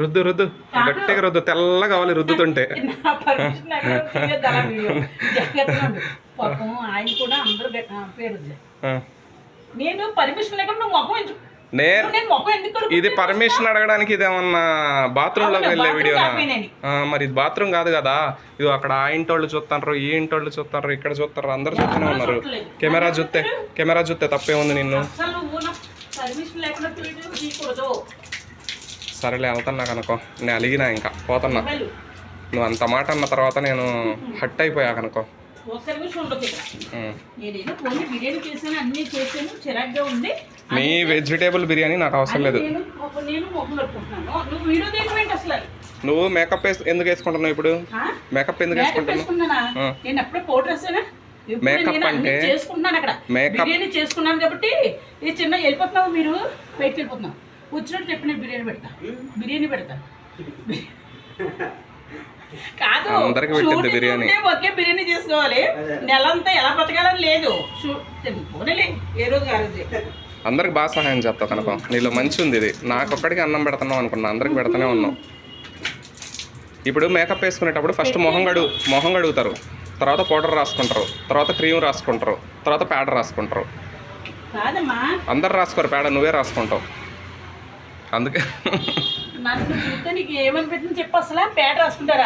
రుద్దు రుద్దు. గట్టిగా రుద్దు. తెల్ల కావాలి రుద్దుతుంటే. వీడియో. ఆయన కూడా అందరూ పేరు. నేను పర్మిషన్ లేకుండా నువ్వు? ఇది పర్మిషన్ అడగడానికి ఇదేమన్నా బాత్రూమ్లోకి అవును, వెళ్ళే. ఆ, మరి ఇది బాత్రూమ్ కాదు కదా. ఇది అక్కడ ఆ ఇంటోళ్ళు చూస్తారు ఈ ఇంటోళ్ళు చూస్తారు ఇక్కడ చూస్తారు అందరు చూస్తూనే ఉన్నారు. కెమెరా చూస్తే కెమెరా చూస్తే తప్పే ఉంది నిన్ను సరేలే వెళ్తున్నా కనుకో. నేను అలిగినా ఇంకా. పోతున్నా. నువ్వు అంత మాట అన్న తర్వాత నేను హట్ అయిపోయా కనుకో. నీ వెజిటేబుల్ బిర్యానీ నాకు అవసరం లేదు. నువ్వు మేకప్ ఎందుకు వేసుకుంటున్నావు ఇప్పుడు? మేకప్ ఎందుకు వేసుకుంటున్నావు? మేకప్ అంటే- అక్కడ. మేకప్- చేసుకున్నాను కాబట్టి ఈ చిన్న వెళ్ళిపోతున్నావు మీరు బయటకు వెళ్ళిపోతున్నావు. వచ్చినట్టు చెప్పి నేను బిర్యానీ పెడతా. బిర్యానీ పెడతా. కాదు బిర్యానీ. ఒకే బిర్యానీ చేసుకోవాలి. నెలంతా ఎలా బతకాలని లేదు. పోనీలే ఏ రోజు ఆ రోజే. అందరికి బాగా సహాయం చేస్తావు కనుక. నీలో మంచి ఉంది ఇది. నాకు ఒక్కడికి అన్నం పెడుతున్నావు అనుకున్నా. అందరికి పెడతానే ఉన్నావు ఇప్పుడు మేకప్ వేసుకునేటప్పుడు ఫస్ట్ మొహం గడు మొహం గడుగుతారు తర్వాత పౌడర్ రాసుకుంటారు. తర్వాత క్రీమ్ రాసుకుంటారు. తర్వాత పేడ రాసుకుంటారు. అందరు రాసుకోరు. పేడ నువ్వే రాసుకుంటావు. అందుకే నన్ను చూస్తే నీకు ఏమనిపించింది చెప్పు అసలు పేట రాసుకుంటారా?